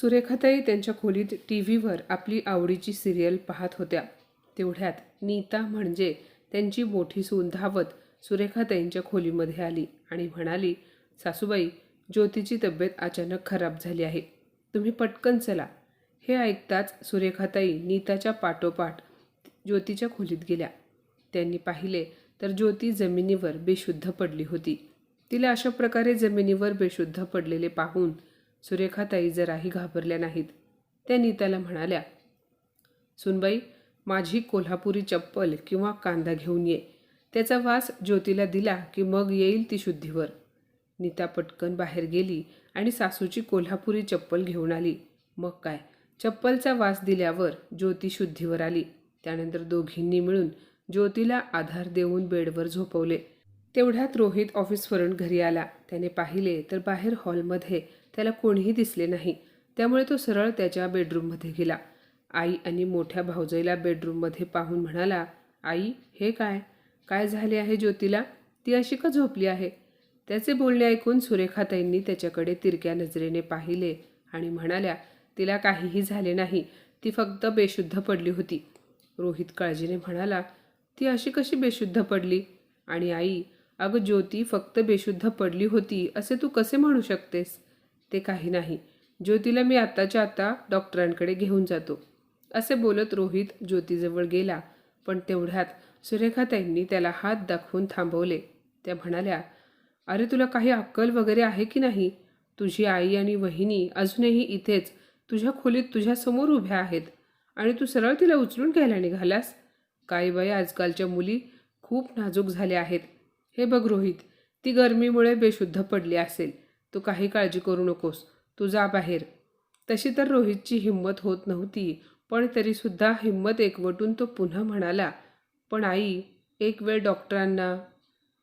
सुरेखाताई त्यांच्या खोलीत टी व्हीवर आपली आवडीची सिरियल पाहत होत्या. तेवढ्यात नीता म्हणजे त्यांची मोठी सून धावत सुरेखाताईंच्या खोलीमध्ये आली आणि म्हणाली सासूबाई ज्योतीची तब्येत अचानक खराब झाली आहे. तुम्ही पटकन चला. हे ऐकताच सुरेखाताई नीताच्या पाठोपाठ ज्योतीच्या खोलीत गेल्या. त्यांनी पाहिले तर ज्योती जमिनीवर बेशुद्ध पडली होती. तिला अशा प्रकारे जमिनीवर बेशुद्ध पडलेले पाहून सुरेखाताई जराही घाबरल्या नाहीत. त्या नीताला म्हणाल्या सुनबाई माझी कोल्हापुरी चप्पल किंवा कांदा घेऊन ये. त्याचा वास ज्योतीला दिला की मग येईल ती शुद्धीवर. नीता पटकन बाहेर गेली आणि सासूची कोल्हापुरी चप्पल घेऊन आली. मग काय? चप्पलचा वास दिल्यावर ज्योती शुद्धीवर आली. त्यानंतर दोघींनी मिळून ज्योतीला आधार देऊन बेडवर झोपवले. तेवढ्यात रोहित ऑफिसवरून घरी आला. त्याने पाहिले तर बाहेर हॉलमध्ये त्याला कोणीही दिसले नाही. त्यामुळे तो सरळ त्याच्या बेडरूममध्ये गेला. आई आणि मोठ्या भाऊजाईला बेडरूममध्ये पाहून म्हणाला आई हे काय? काय झाले आहे ज्योतीला? ती अशी का झोपली आहे? त्याचे बोलणे ऐकून सुरेखाताईंनी त्याच्याकडे तिरक्या नजरेने पाहिले आणि म्हणाल्या तिला काहीही झाले नाही. ती फक्त बेशुद्ध पडली होती. रोहित काळजीने म्हणाला ती अशी कशी बेशुद्ध पडली? आणि आई अगं ज्योती फक्त बेशुद्ध पडली होती असे तू कसे म्हणू शकतेस? ते काही नाही. ज्योतीला मी आत्ताच्या आत्ता डॉक्टरांकडे घेऊन जातो. असे बोलत रोहित ज्योतीजवळ गेला. पण तेवढ्यात सुरेखाताईंनी त्याला हात दाखवून थांबवले. त्या म्हणाल्या अरे तुला काही अक्कल वगैरे आहे की नाही? तुझी आई आणि वहिनी अजूनही इथेच. तुझ्या खोलीत तुझ्यासमोर उभ्या आहेत. आणि तू सरळ तिला उचलून घ्यायला निघालास? काही बाई आजकालच्या मुली खूप नाजूक झाल्या आहेत. हे बघ रोहित ती गरमीमुळे बेशुद्ध पडली असेल. तू काही काळजी करू नकोस तू जा बाहेर. तशी तर रोहितची हिंमत होत नव्हती पण तरीसुद्धा हिंमत एकवटून तो पुन्हा म्हणाला पण आई एक वेळ डॉक्टरांना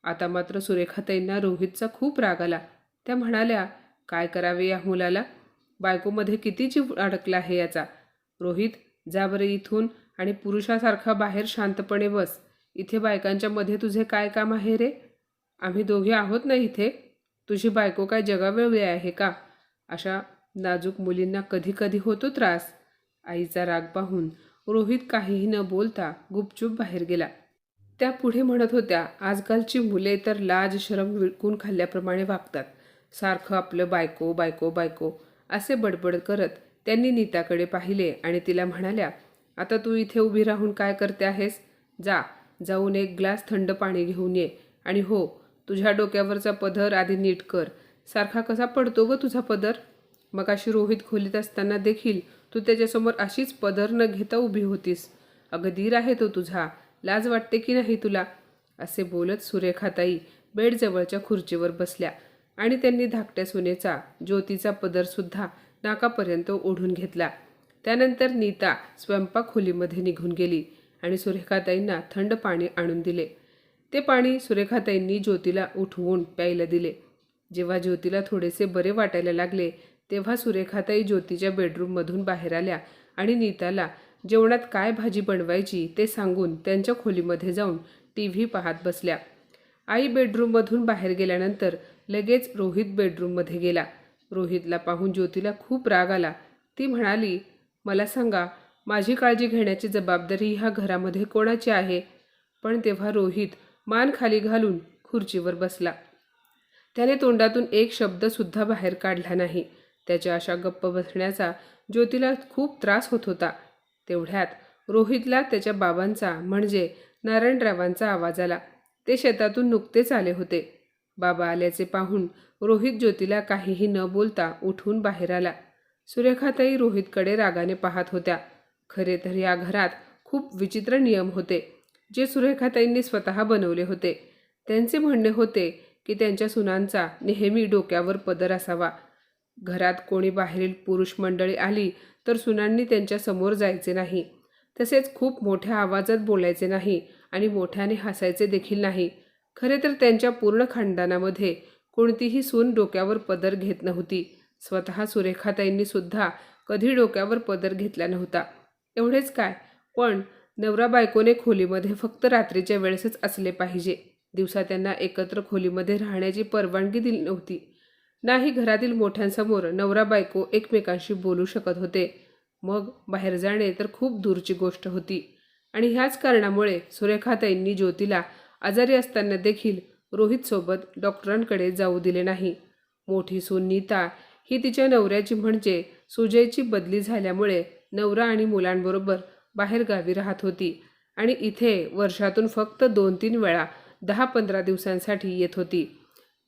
आता मात्र सुरेखाताईंना रोहितचा खूप राग आला. त्या म्हणाल्या काय करावे या मुलाला? बायकोमध्ये किती जीव अडकला आहे याचा. रोहित जा बरं इथून आणि पुरुषासारखा बाहेर शांतपणे बस. इथे बायकांच्या मध्ये तुझे काय काम आहे रे? आम्ही दोघे आहोत ना इथे? तुझी बायको काय जगावेगळी आहे का? अशा नाजूक मुलींना कधी कधी होतो त्रास. आईचा राग पाहून रोहित काहीही न बोलता गुपचूप बाहेर गेला. त्या पुढे म्हणत होत्या आजकालची मुले तर लाज शरम विळकून खाल्ल्याप्रमाणे वागतात. सारखं आपलं बायको बायको बायको असे बडबड करत त्यांनी नीताकडे पाहिले आणि तिला म्हणाल्या आता तू इथे उभी राहून काय करते आहेस? जा जाऊन एक ग्लास थंड पाणी घेऊन ये आणि हो तुझ्या डोक्यावरचा पदर आधी नीट कर. सारखा कसा पडतो ग तुझा पदर? मग अशी रोहित खोलीत असताना देखील तू त्याच्यासमोर अशीच पदर न घेता उभी होतीस. अगं धीर आहे तो तुझा. लाज वाटते की नाही तुला? असे बोलत सुरेखाताई बेडजवळच्या खुर्चीवर बसल्या आणि त्यांनी धाकट्या सुनेचा ज्योतीचा पदरसुद्धा नाकापर्यंत ओढून घेतला. त्यानंतर नीता स्वयंपाक खोलीमध्ये निघून गेली आणि सुरेखाताईंना थंड पाणी आणून दिले. ते पाणी सुरेखाताईंनी ज्योतीला उठवून प्यायला दिले. जेव्हा ज्योतीला थोडेसे बरे वाटायला लागले तेव्हा सुरेखाताई ज्योतीच्या बेडरूममधून बाहेर आल्या आणि नीताला जेवणात काय भाजी बनवायची ते सांगून त्यांच्या खोलीमध्ये जाऊन टी व्ही पाहत बसल्या. आई बेडरूममधून बाहेर गेल्यानंतर लगेच रोहित बेडरूममध्ये गेला. रोहितला पाहून ज्योतीला खूप राग आला. ती म्हणाली मला सांगा माझी काळजी घेण्याची जबाबदारी ह्या घरामध्ये कोणाची आहे? पण तेव्हा रोहित मान खाली घालून खुर्चीवर बसला. त्याने तोंडातून एक शब्दसुद्धा बाहेर काढला नाही. त्याच्या अशा गप्प बसण्याचा ज्योतीला खूप त्रास होत होता. तेवढ्यात रोहितला त्याच्या बाबांचा म्हणजे नारायणरावांचा आवाज आला. ते शेतातून नुकतेच आले होते. बाबा आल्याचे पाहून रोहित ज्योतीला काहीही न बोलता उठून बाहेर आला. सुरेखाताई रोहितकडे रागाने पाहत होत्या. खरे तर या घरात खूप विचित्र नियम होते. जे सुरेखाताईंनी स्वतः बनवले होते. त्यांचे म्हणणे होते की त्यांच्या सुनांचा नेहमी डोक्यावर पदर असावा. घरात कोणी बाहेरील पुरुष मंडळी आली तर सुनांनी त्यांच्यासमोर जायचे नाही. तसेच खूप मोठ्या आवाजात बोलायचे नाही आणि मोठ्याने हसायचे देखील नाही. खरे तर त्यांच्या पूर्ण खानदानामध्ये कोणतीही सून डोक्यावर पदर घेत नव्हती. स्वतः सुरेखाताईंनी सुद्धा कधी डोक्यावर पदर घेतला नव्हता. एवढेच काय? पण नवरा बायकोने खोलीमध्ये फक्त रात्रीच्या वेळेसच असले पाहिजे. दिवसा त्यांना एकत्र खोलीमध्ये राहण्याची परवानगी दिली नव्हती. नाही घरातील मोठ्यांसमोर नवरा बायको एकमेकांशी बोलू शकत होते. मग बाहेर जाणे तर खूप दूरची गोष्ट होती. आणि ह्याच कारणामुळे सुरेखाताईंनी ज्योतीला आजारी असताना देखील रोहितसोबत डॉक्टरांकडे जाऊ दिले नाही. मोठी सून नीता ही तिच्या नवऱ्याची म्हणजे सुजयची बदली झाल्यामुळे नवरा आणि मुलांबरोबर बाहेरगावी राहत होती. आणि इथे वर्षातून फक्त दोन तीन वेळा दहा पंधरा दिवसांसाठी येत होती.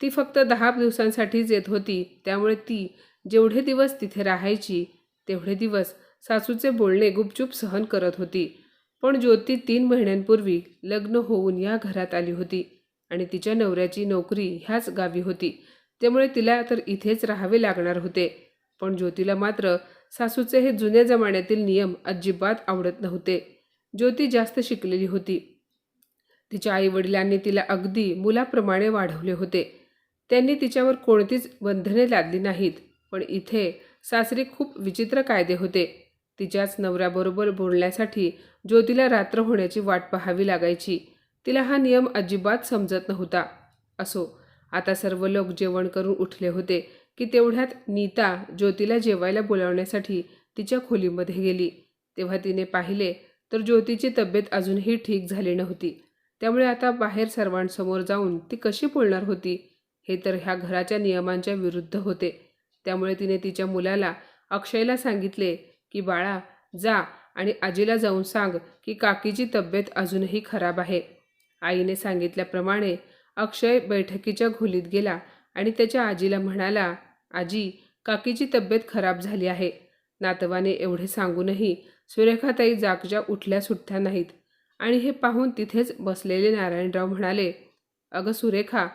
ती फक्त दहा दिवसांसाठीच येत होती. त्यामुळे ती जेवढे दिवस तिथे राहायची तेवढे दिवस सासूचे बोलणे गुपचूप सहन करत होती. पण ज्योती तीन महिन्यांपूर्वी लग्न होऊन या घरात आली होती आणि तिच्या नवऱ्याची नोकरी ह्याच गावी होती. त्यामुळे तिला तर इथेच राहावे लागणार होते. पण ज्योतीला मात्र सासूचे हे जुन्या जमान्यातील नियम अजिबात आवडत नव्हते. ज्योती जास्त शिकलेली होती. तिच्या आईवडिलांनी तिला अगदी मुलाप्रमाणे वाढवले होते. त्यांनी तिच्यावर कोणतीच बंधने लादली नाहीत पण इथे सासरी खूप विचित्र कायदे होते. तिच्याच नवऱ्याबरोबर बोलण्यासाठी ज्योतीला रात्र होण्याची वाट पाहावी लागायची. तिला हा नियम अजिबात समजत नव्हता. असो आता सर्व लोक जेवण करून उठले होते. की तेवढ्यात नीता ज्योतीला जेवायला बोलावण्यासाठी तिच्या खोलीमध्ये गेली. तेव्हा तिने पाहिले तर ज्योतीची तब्येत अजूनही ठीक झाली नव्हती. त्यामुळे आता बाहेर सर्वांसमोर जाऊन ती कशी बोलणार होती हे तर ह्या घराच्या नियमांच्या विरुद्ध होते. त्यामुळे तिने तिच्या मुलाला अक्षयला सांगितले की बाळा जा आणि आजीला जाऊन सांग की काकीची तब्येत अजूनही खराब आहे. आईने सांगितल्याप्रमाणे अक्षय बैठकीच्या खोलीत गेला आणि त्याच्या आजीला म्हणाला आजी काकीची तब्येत खराब झाली आहे. नातवाने एवढे सांगूनही सुरेखाताई जागच्या उठल्या सुटल्या नाहीत. आणि हे पाहून तिथेच बसलेले नारायणराव म्हणाले अगं सुरेखा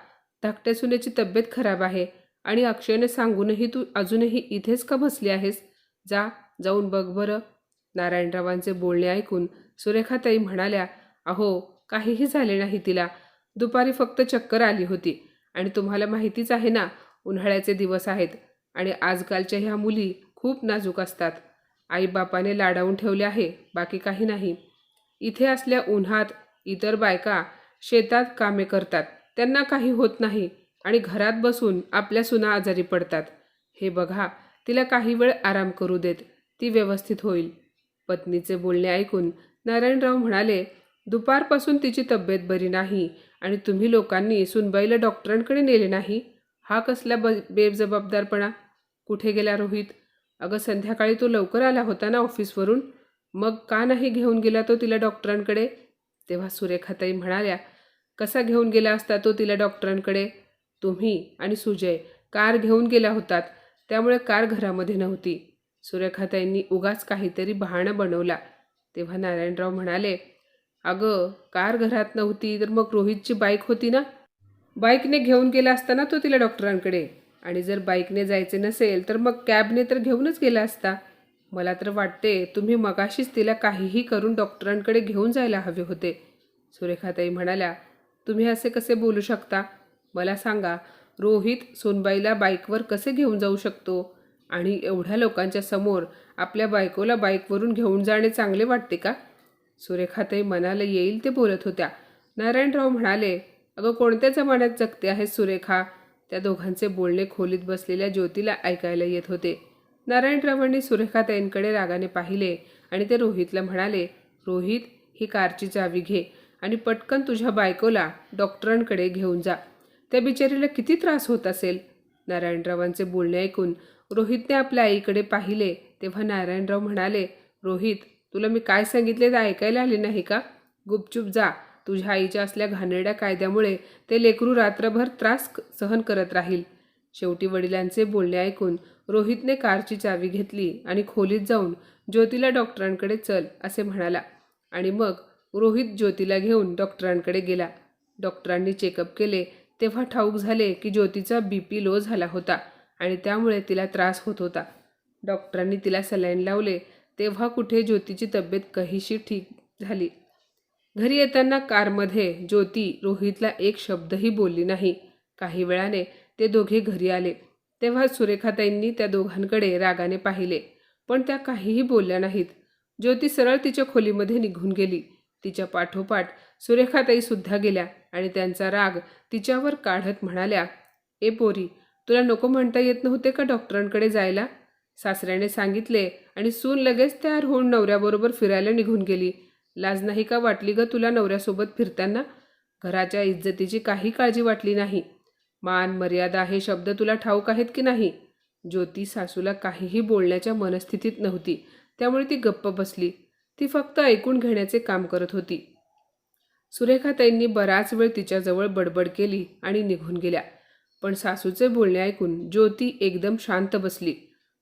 धाकट्या सुनेची तब्येत खराब आहे आणि अक्षयने सांगूनही तू अजूनही इथेच का बसली आहेस? जा जाऊन बघ बरं. नारायणरावांचे बोलणे ऐकून सुरेखाताई म्हणाल्या अहो काहीही झाले नाही तिला. दुपारी फक्त चक्कर आली होती आणि तुम्हाला माहितीच आहे ना उन्हाळ्याचे दिवस आहेत आणि आजकालच्या ह्या मुली खूप नाजूक असतात. आईबापाने लाडावून ठेवले आहे बाकी काही नाही. इथे असल्या उन्हात इतर बायका शेतात कामे करतात. त्यांना काही होत नाही आणि घरात बसून आपल्या सुना आजारी पडतात. हे बघा तिला काही वेळ आराम करू देत ती व्यवस्थित होईल. पत्नीचे बोलणे ऐकून नारायणराव म्हणाले दुपारपासून तिची तब्येत बरी नाही आणि तुम्ही लोकांनी सुनबाईला डॉक्टरांकडे नेले नाही? हा कसला ब बेजबाबदारपणा? कुठे गेला रोहित? अगं संध्याकाळी तो लवकर आला होता ना ऑफिसवरून. मग का नाही घेऊन गेला तो तिला डॉक्टरांकडे? तेव्हा सुरेखाताई म्हणाल्या कसा घेऊन गेला असता तो तिला डॉक्टरांकडे? तुम्ही आणि सुजय कार घेऊन गेला होतात त्यामुळे कार घरामध्ये नव्हती. सुरेखाताईंनी उगाच काहीतरी बहाणा बनवला. तेव्हा नारायणराव म्हणाले अगं कार घरात नव्हती तर मग रोहितची बाईक होती ना? बाईकने घेऊन गेला असता ना तो तिला डॉक्टरांकडे. आणि जर बाईकने जायचे नसेल तर मग कॅबने तर घेऊनच गेला असता. मला तर वाटते तुम्ही मगाशीच तिला काहीही करून डॉक्टरांकडे घेऊन जायला हवे होते. सुरेखाताई म्हणाल्या तुम्ही असे कसे बोलू शकता? मला सांगा रोहित सोनबाईला बाईकवर कसे घेऊन जाऊ शकतो? आणि एवढ्या लोकांच्या समोर आपल्या बायकोला बाईकवरून घेऊन जाणे चांगले वाटते का? सुरेखाताई मनाला येईल ते बोलत होत्या. नारायणराव म्हणाले अगं कोणत्या जमान्यात जगते आहे सुरेखा? त्या दोघांचे बोलणे खोलीत बसलेल्या ज्योतीला ऐकायला येत होते. नारायणरावांनी सुरेखाताईंकडे रागाने पाहिले आणि ते रोहितला म्हणाले रोहित ही कारची चावी घे आणि पटकन तुझ्या बायकोला डॉक्टरांकडे घेऊन जा. त्या बिचारीला किती त्रास होत असेल? नारायणरावांचे बोलणे ऐकून रोहितने आपल्या आईकडे पाहिले तेव्हा नारायणराव म्हणाले रोहित तुला मी काय सांगितले ते ऐकायला आले नाही का? गुपचूप जा तुझ्या आईच्या असल्या घाणेरड्या कायद्यामुळे ते लेकरू रात्रभर त्रास सहन करत राहील. शेवटी वडिलांचे बोलणे ऐकून रोहितने कारची चावी घेतली आणि खोलीत जाऊन ज्योतीला डॉक्टरांकडे चल असे म्हणाला. आणि मग रोहित ज्योतीला घेऊन डॉक्टरांकडे गेला. डॉक्टरांनी चेकअप केले तेव्हा ठाऊक झाले की ज्योतीचा बी पी लो झाला होता आणि त्यामुळे तिला त्रास होत होता. डॉक्टरांनी तिला सलाईन लावले तेव्हा कुठे ज्योतीची तब्येत कहीशी ठीक झाली. घरी येताना कारमध्ये ज्योती रोहितला एक शब्दही बोलली नाही. काही वेळाने ते दोघे घरी आले. तेव्हा सुरेखाताईंनी त्या दोघांकडे रागाने पाहिले पण त्या काहीही बोलल्या नाहीत. ज्योती सरळ तिच्या खोलीमध्ये निघून गेली. तिच्या पाठोपाठ सुरेखाताईसुद्धा गेल्या आणि त्यांचा राग तिच्यावर काढत म्हणाल्या ए पोरी तुला नको म्हणता येत नव्हते का डॉक्टरांकडे जायला? सासऱ्याने सांगितले आणि सून लगेच तयार होऊन नवऱ्याबरोबर फिरायला निघून गेली. लाज नाही का वाटली ग तुला नवऱ्यासोबत फिरताना? घराच्या इज्जतीची काही काळजी वाटली नाही. मान मर्यादा हे शब्द तुला ठाऊक आहेत की नाही? ज्योती सासूला काहीही बोलण्याच्या मनस्थितीत नव्हती. त्यामुळे ती गप्प बसली. ती फक्त ऐकून घेण्याचे काम करत होती. सुरेखाताईंनी बराच वेळ तिच्याजवळ बडबड केली आणि निघून गेल्या. पण सासूचे बोलणे ऐकून ज्योती एकदम शांत बसली.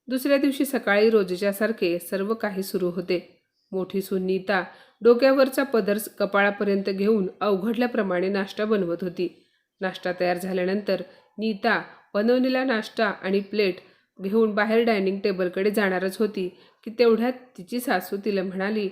दुसऱ्या दिवशी सकाळी रोजच्यासारखे सर्व काही सुरू होते. मोठी सुनीता डोक्यावरचा पदर कपाळापर्यंत घेऊन अवघडल्याप्रमाणे नाश्ता बनवत होती. नाश्ता तयार झाल्यानंतर नीता बनवलेला नाश्ता आणि प्लेट घेऊन बाहेर डायनिंग टेबलकडे जाणारच होती की तेवढ्यात तिची सासू तिला म्हणाली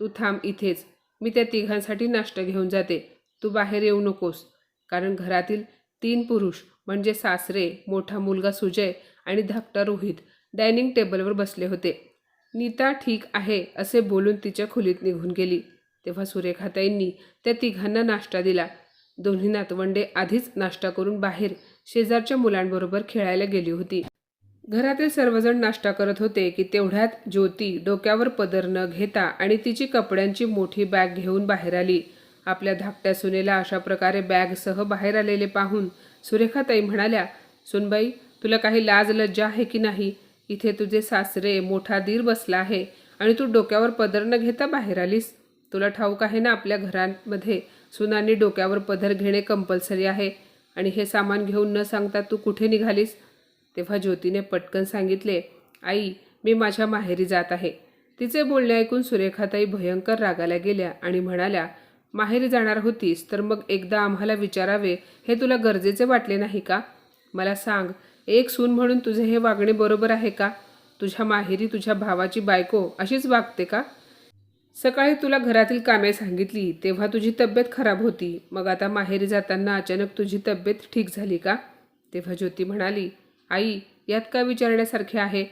तू थांब इथेच. मी त्या तिघांसाठी नाश्ता घेऊन जाते. तू बाहेर येऊ नकोस. कारण घरातील तीन पुरुष म्हणजे सासरे मोठा मुलगा सुजय आणि धाकटा रोहित डायनिंग टेबलवर बसले होते. नीता ठीक आहे असे बोलून तिच्या खोलीत निघून गेली. तेव्हा सुरेखाताईंनी त्या तिघांना नाश्ता दिला. दोन्ही नातवंडे आधीच नाश्ता करून बाहेर शेजारच्या मुलांबरोबर खेळायला गेली होती. घरातील सर्वजण नाश्ता करत होते की तेवढ्यात ज्योती डोक्यावर पदर न घेता आणि तिची कपड्यांची मोठी बॅग घेऊन बाहेर आली. आपल्या धाकट्या सुनेला अशा प्रकारे बॅगसह बाहेर आलेले पाहून सुरेखाताई म्हणाल्या सुनबाई तुला काही लाज लज्जा आहे की नाही? इथे तुझे सासरे मोठा दीर बसला आहे आणि तू डोक्यावर पदर न घेता बाहेर आलीस. तुला ठाऊक आहे ना आपल्या घरांमध्ये सुनांनी डोक्यावर पदर घेणे कंपल्सरी आहे. आणि हे सामान घेऊन न सांगता तू कुठे निघालीस? तेव्हा ज्योतीने पटकन सांगितले आई मी माझ्या माहेरी जात आहे. तिचे बोलणे ऐकून सुरेखाताई भयंकर रागाला गेल्या आणि म्हणाल्या माहेरी जाणार होतीस तर मग एकदा आम्हाला विचारावे. हे तुला गरजेचे वाटले नाही का? मला सांग एक सून म्हणून तुझे हे वागणे बरोबर आहे का? तुझ्या माहेरी तुझ्या भावाची बायको अशीच वागते का? सकाळी तुला घरातील कामे सांगितली तेव्हा तुझी तब्येत खराब होती. मग आता माहेरी जाताना अचानक तुझी तब्येत ठीक झाली का? तेव्हा ज्योती म्हणाली आई यात का विचारण्यासारखे आहे?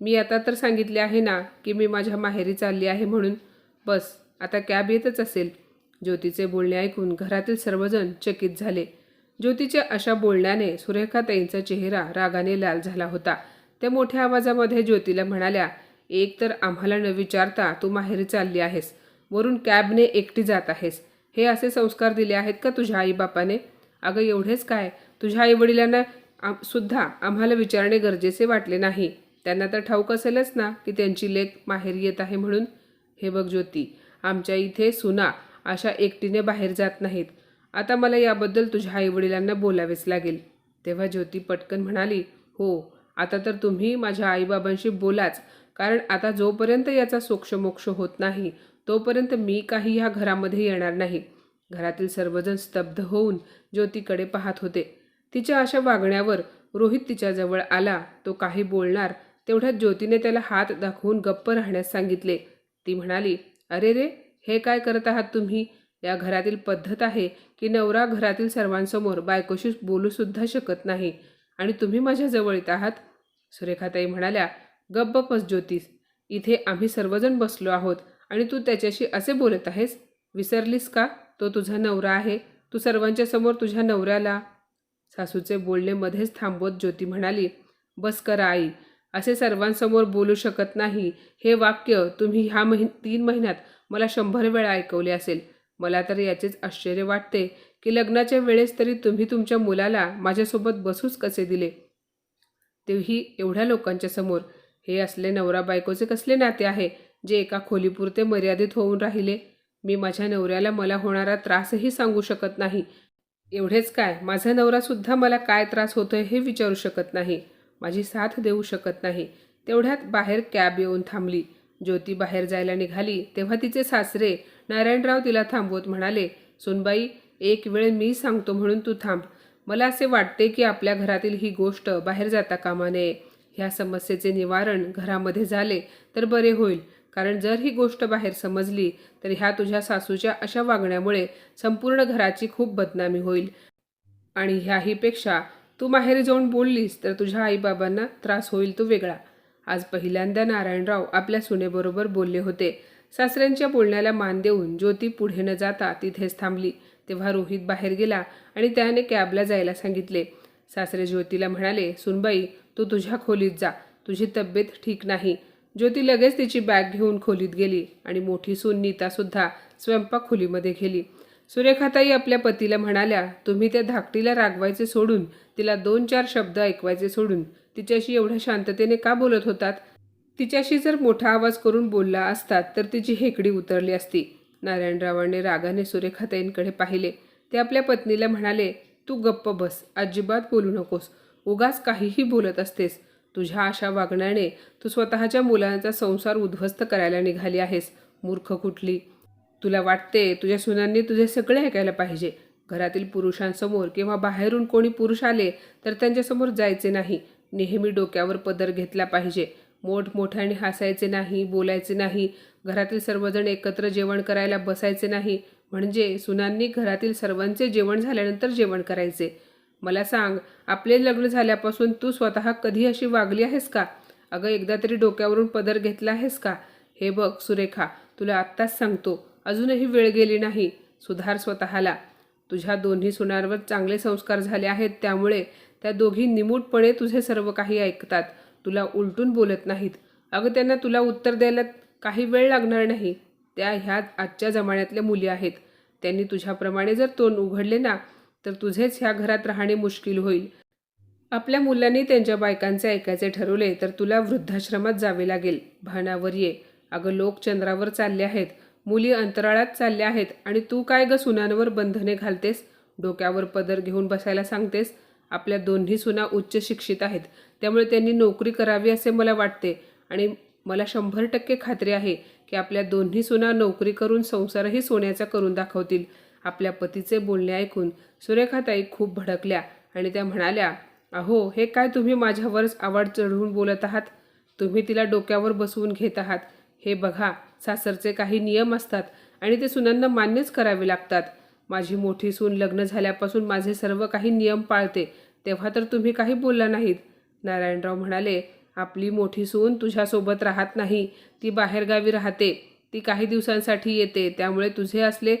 मी आता तर सांगितले आहे ना की मी माझ्या माहेरी चालली आहे म्हणून. बस आता कॅब येतच असेल. ज्योतीचे बोलणे ऐकून घरातील सर्वजण चकित झाले. ज्योतीच्या अशा बोलण्याने सुरेखाताईंचा चेहरा रागाने लाल झाला होता. त्या मोठ्या आवाजामध्ये ज्योतीला म्हणाल्या एक तर आम्हाला न विचारता तू माहेरी चालली आहेस. वरून कॅबने एकटी जात आहेस. हे असे संस्कार दिले आहेत का तुझ्या आईबापाने? अगं एवढेच काय. तुझ्या आईवडिलांना सुद्धा आम्हाला विचारणे गरजेचे वाटले नाही. त्यांना तर ठाऊक असेलच ना की त्यांची लेख माहेरी येत आहे म्हणून. हे बघ ज्योती आमच्या इथे सुना अशा एकटीने बाहेर जात नाहीत. आता मला याबद्दल तुझ्या आईवडिलांना बोलावेच लागेल. तेव्हा ज्योती पटकन म्हणाली हो आता तर तुम्ही माझ्या आईबाबांशी बोलाच कारण आता जोपर्यंत याचा सोक्षमोक्ष होत नाही तोपर्यंत मी काही ह्या घरामध्ये येणार नाही. घरातील सर्वजण स्तब्ध होऊन ज्योतीकडे पाहत होते. तिच्या अशा वागण्यावर रोहित तिच्याजवळ आला तो काही बोलणार तेवढ्यात ज्योतीने त्याला हात दाखवून गप्प राहण्यास सांगितले. ती म्हणाली अरे रे हे काय करत आहात तुम्ही? या घरातील पद्धत आहे की नवरा घरातील सर्वांसमोर बायकोशी बोलूसुद्धा शकत नाही. आणि तुम्ही माझ्याजवळ येत आहात? सुरेखाताई म्हणाल्या गप्प बस ज्योतिष इथे आम्ही सर्वजण बसलो आहोत. आणि तू त्याच्याशी असे बोलत आहेस? विसरलीस का? तो तुझा नवरा आहे. तू सर्वांच्या समोर तुझ्या नवऱ्याला सासूचे बोलणे मध्येच थांबवत ज्योती म्हणाली बस करा आई. असे सर्वांसमोर बोलू शकत नाही. हे वाक्य तुम्ही ह्या महिन तीन महिन्यात मला शंभर वेळा ऐकवले असेल. मला तर याचेच आश्चर्य वाटते की लग्नाच्या वेळेस तरी तुम्ही तुमच्या मुलाला माझ्यासोबत बसूच कसे दिले? तेही एवढ्या लोकांच्या समोर. हे असले नवरा बायकोचे कसले नाते आहे जे एका खोलीपुरते मर्यादित होऊन राहिले? मी माझ्या नवऱ्याला मला होणारा त्रासही सांगू शकत नाही. एवढेच काय? माझा नवरासुद्धा मला काय त्रास होतोय हे विचारू शकत नाही. माझी साथ देऊ शकत नाही. तेवढ्यात बाहेर कॅब येऊन थांबली. ज्योती बाहेर जायला निघाली. तेव्हा तिचे सासरे नारायणराव तिला थांबवत म्हणाले सुनबाई एक वेळ मी सांगतो म्हणून तू थांब. मला असे वाटते की आपल्या घरातील ही गोष्ट बाहेर जाता कामा नये. ह्या समस्येचे निवारण घरामध्ये झाले तर बरे होईल. कारण जर ही गोष्ट बाहेर समजली तर ह्या तुझ्या सासूच्या अशा वागण्यामुळे संपूर्ण घराची खूप बदनामी होईल. आणि ह्याहीपेक्षा तू माहेरी जाऊन बोललीस तर तुझ्या आईबाबांना त्रास होईल तो वेगळा. आज पहिल्यांदा नारायणराव आपल्या सुनेबरोबर बोलले होते. सासऱ्यांच्या बोलण्याला मान देऊन ज्योती पुढे न जाता तिथेच थांबली. तेव्हा रोहित बाहेर गेला आणि त्याने कॅबला जायला सांगितले. सासरे ज्योतीला म्हणाले सुनबाई तू तुझ्या खोलीत जा. तुझी तब्येत ठीक नाही. ज्योती लगेच तिची बॅग घेऊन खोलीत गेली आणि मोठी सून नीतासुद्धा स्वयंपाक खोलीमध्ये गेली. सुरेखाताई आपल्या पतीला म्हणाल्या तुम्ही त्या धाकटीला रागवायचे सोडून तिला दोन चार शब्द ऐकवायचे सोडून तिच्याशी एवढ्या शांततेने का बोलत होतात? तिच्याशी जर मोठा आवाज करून बोलला असतात तर तिची हेकडी उतरली असती. नारायणरावांनी रागाने सुरेखाताईंकडे पाहिले. ते आपल्या पत्नीला म्हणाले तू गप्प बस अजिबात बोलू नकोस. उगाच काहीही बोलत असतेस. तुझ्या अशा वागण्याने तू स्वतःच्या मुलांचा संसार उद्ध्वस्त करायला निघाली आहेस. मूर्ख कुठली? तुला वाटते तुझ्या सुनांनी तुझे सगळे ऐकायला पाहिजे. घरातील पुरुषांसमोर किंवा बाहेरून कोणी पुरुष आले तर त्यांच्यासमोर जायचे नाही. नेहमी डोक्यावर पदर घेतला पाहिजे. मोठमोठ्याने हसायचे नाही बोलायचे नाही घरातील सर्वजण एकत्र जेवण करायला बसायचे नाही. म्हणजे सुनांनी घरातील सर्वांचे जेवण झाल्यानंतर जेवण करायचे. मला सांग आपले लग्न झाल्यापासून तू स्वतः कधी अशी वागली आहेस का? अगं एकदा तरी डोक्यावरून पदर घेतला आहेस का? हे बघ सुरेखा तुला आत्ताच सांगतो अजूनही वेळ गेली नाही. सुधार स्वतःला. तुझ्या दोन्ही सुनांवर चांगले संस्कार झाले आहेत त्यामुळे त्या दोघी निमूटपणे तुझे सर्व काही ऐकतात. तुला उलटून बोलत नाहीत. अगं त्यांना तुला उत्तर द्यायला काही वेळ लागणार नाही. त्या ह्या आजच्या जमान्यातल्या मुली आहेत. त्यांनी तुझ्याप्रमाणे जर तोंड उघडले ना तर तुझेच ह्या घरात राहणे मुश्किल होईल. आपल्या मुलांनी त्यांच्या बायकांचे ऐकायचे ठरवले तर तुला वृद्धाश्रमात जावे लागेल. भानावर ये. अगं लोक चंद्रावर चालले आहेत. मुली अंतराळात चालल्या आहेत. आणि तू काय ग सुनांवर बंधने घालतेस? डोक्यावर पदर घेऊन बसायला सांगतेस? आपल्या दोन्ही सुना उच्च शिक्षित आहेत. त्यामुळे त्यांनी नोकरी करावी असे मला वाटते. आणि मला शंभर टक्के खात्री आहे की आपल्या दोन्ही सुना नोकरी करून संसारही सोन्याचा करून दाखवतील. आपल्या पतीचे बोलणे ऐकून सुरेखाताई खूप भडकल्या आणि त्या म्हणाल्या अहो हे काय तुम्ही माझ्यावरच आवड चढवून बोलत आहात? तुम्ही तिला डोक्यावर बसवून घेत आहात. हे बघा सासरचे काही नियम असतात आणि ते सुनांना मान्यच करावे लागतात. माझी मोठी सून लग्न झाल्यापासून माझे सर्व काही नियम पाळते. तेव्हा तर तुम्ही काही बोलला नाहीत. नारायणराव म्हणाले आपली मोठी सून तुझ्यासोबत राहत नाही. ती बाहेरगावी राहते. ती काही दिवसांसाठी येते. त्यामुळे तुझे असले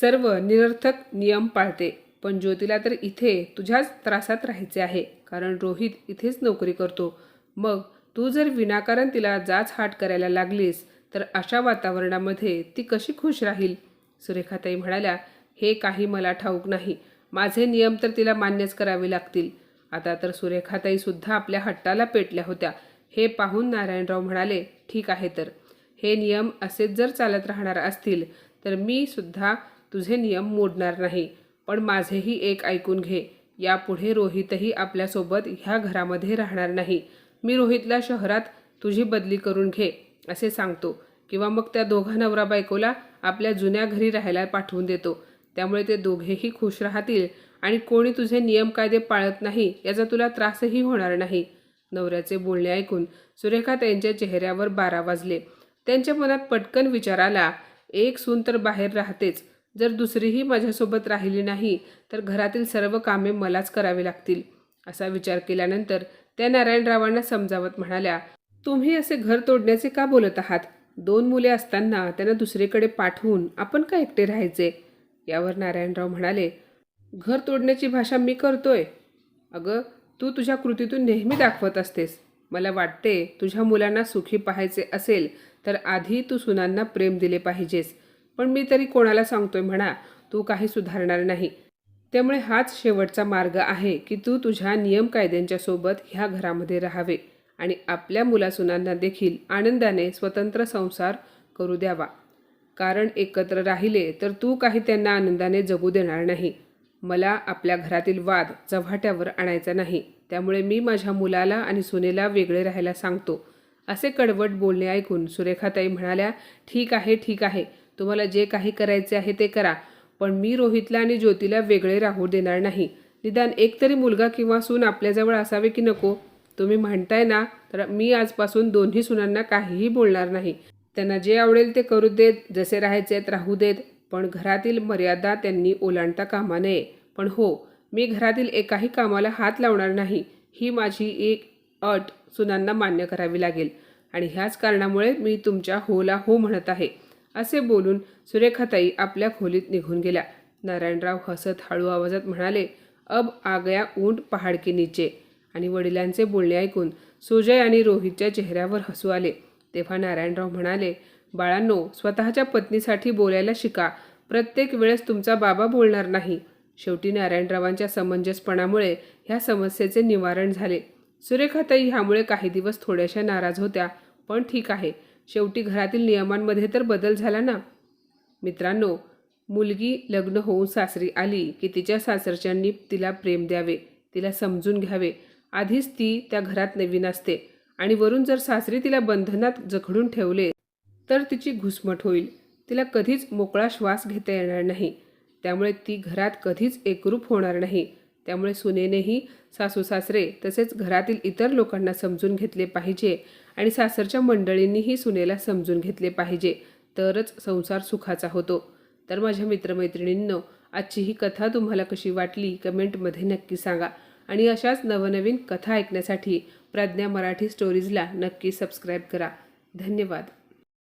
सर्व निरर्थक नियम पाळते. पण ज्योतीला तर इथे तुझ्याच त्रासात राहायचे आहे. कारण रोहित इथेच नोकरी करतो. मग तू जर विनाकारण तिला जाच हाट करायला लागलीस तर अशा वातावरणामध्ये ती कशी खुश राहील? सुरेखाताई म्हणाल्या हे काही मला ठाऊक नाही. माझे नियम तर तिला मान्यच करावे लागतील. आता तर सुरेखाताई सुद्धा आपल्या हट्टाला पेटल्या होत्या. हे पाहून नारायणराव म्हणाले ठीक आहे तर. हे नियम असेच जर चालत राहणार असतील तर मी सुद्धा तुझे नियम मोडणार नाही. पण माझेही एक ऐकून घे. यापुढे रोहितही आपल्यासोबत ह्या घरामध्ये राहणार नाही. मी रोहितला शहरात तुझी बदली करून घे असे सांगतो. किंवा मग त्या दोघा नवरा बायकोला आपल्या जुन्या घरी राहायला पाठवून देतो. त्यामुळे ते दोघेही खुश राहतील आणि कोणी तुझे नियम कायदे पाळत नाही याचा तुला त्रासही होणार नाही. नवऱ्याचे बोलणे ऐकून सुरेखा त्यांच्या चेहऱ्यावर बारा वाजले. त्यांच्या मनात पटकन विचार आला एक सून तर बाहेर राहतेच. जर दुसरीही माझ्यासोबत राहिली नाही तर घरातील सर्व कामे मलाच करावी लागतील. असा विचार केल्यानंतर त्या नारायणरावांना समजावत म्हणाल्या तुम्ही असे घर तोडण्याचे का बोलत आहात? दोन मुले असताना त्यांना दुसरीकडे पाठवून आपण का एकटे राहायचे? यावर नारायणराव म्हणाले घर तोडण्याची भाषा मी करतोय. अगं तू तुझ्या कृतीतून नेहमी दाखवत असतेस. मला वाटते तुझ्या मुलांना सुखी पाहायचे असेल तर आधी तू सुनांना प्रेम दिले पाहिजेस. पण मी तरी कोणाला सांगतोय म्हणा तू काही सुधारणार नाही. त्यामुळे हाच शेवटचा मार्ग आहे की तू तुझ्या नियम कायद्यांच्या सोबत ह्या घरामध्ये राहावे आणि आपल्या मुलासुनांना देखील आनंदाने स्वतंत्र संसार करू द्यावा. कारण एकत्र राहिले तर तू काही त्यांना आनंदाने जगू देणार नाही. मला आपल्या घरातील वाद चव्हाट्यावर आणायचा नाही. त्यामुळे मी माझ्या मुलाला आणि सुनेला वेगळे राहायला सांगतो. असे कडवट बोलणे ऐकून सुरेखाताई म्हणाल्या ठीक आहे ठीक आहे. तुम्हाला जे काही करायचे आहे ते करा. पण मी रोहितला आणि ज्योतीला वेगळे राहू देणार नाही. निदान एक तरी मुलगा किंवा सून आपल्याजवळ असावे की नको? तुम्ही म्हणताय ना तर मी आजपासून दोन्ही सुनांना काहीही बोलणार नाही. त्यांना जे आवडेल ते करू देत जसे राहायचे आहेत राहू देत. पण घरातील मर्यादा त्यांनी ओलांडता कामा नये. पण हो मी घरातील एकाही कामाला हात लावणार नाही ही माझी एक अट सुनांना मान्य करावी लागेल. आणि ह्याच कारणामुळे मी तुमच्या होला हो म्हणत आहे असे बोलून सुरेखाताई आपल्या खोलीत निघून गेल्या. नारायणराव हसत हळू आवाजात म्हणाले अब आ गया ऊंट पहाड के नीचे. आणि वडिलांचे बोलणे ऐकून सुजय आणि रोहितच्या चेहऱ्यावर हसू आले. तेव्हा नारायणराव म्हणाले बाळांनो स्वतःच्या पत्नीसाठी बोलायला शिका. प्रत्येक वेळेस तुमचा बाबा बोलणार नाही. शेवटी नारायणरावांच्या समंजसपणामुळे ह्या समस्येचे निवारण झाले. सुरेखाताई ह्यामुळे काही दिवस थोड्याशा नाराज होत्या पण ठीक आहे. शेवटी घरातील नियमांमध्ये तर बदल झाला ना? मित्रांनो मुलगी लग्न होऊन सासरी आली की तिच्या सासरच्यांनी तिला प्रेम द्यावे तिला समजून घ्यावे. आधीच ती त्या घरात नवीन असते. आणि वरून जर सासरी तिला बंधनात जखडून ठेवले तर तिची घुसमट होईल. तिला कधीच मोकळा श्वास घेता येणार नाही. त्यामुळे ती घरात कधीच एकरूप होणार नाही. त्यामुळे सुनेनेही सासू सासरे तसेच घरातील इतर लोकांना समजून घेतले पाहिजे आणि सासरच्या मंडळींनीही सुनेला समजून घेतले पाहिजे. तरच संसार सुखाचा होतो. तर माझ्या मित्रमैत्रिणींनो आजची ही कथा तुम्हाला कशी वाटली? कमेंटमध्ये नक्की सांगा. आणि अशाच नवनवीन कथा ऐकण्यासाठी प्रज्ञा मराठी स्टोरीजला नक्की सबस्क्राईब करा. धन्यवाद.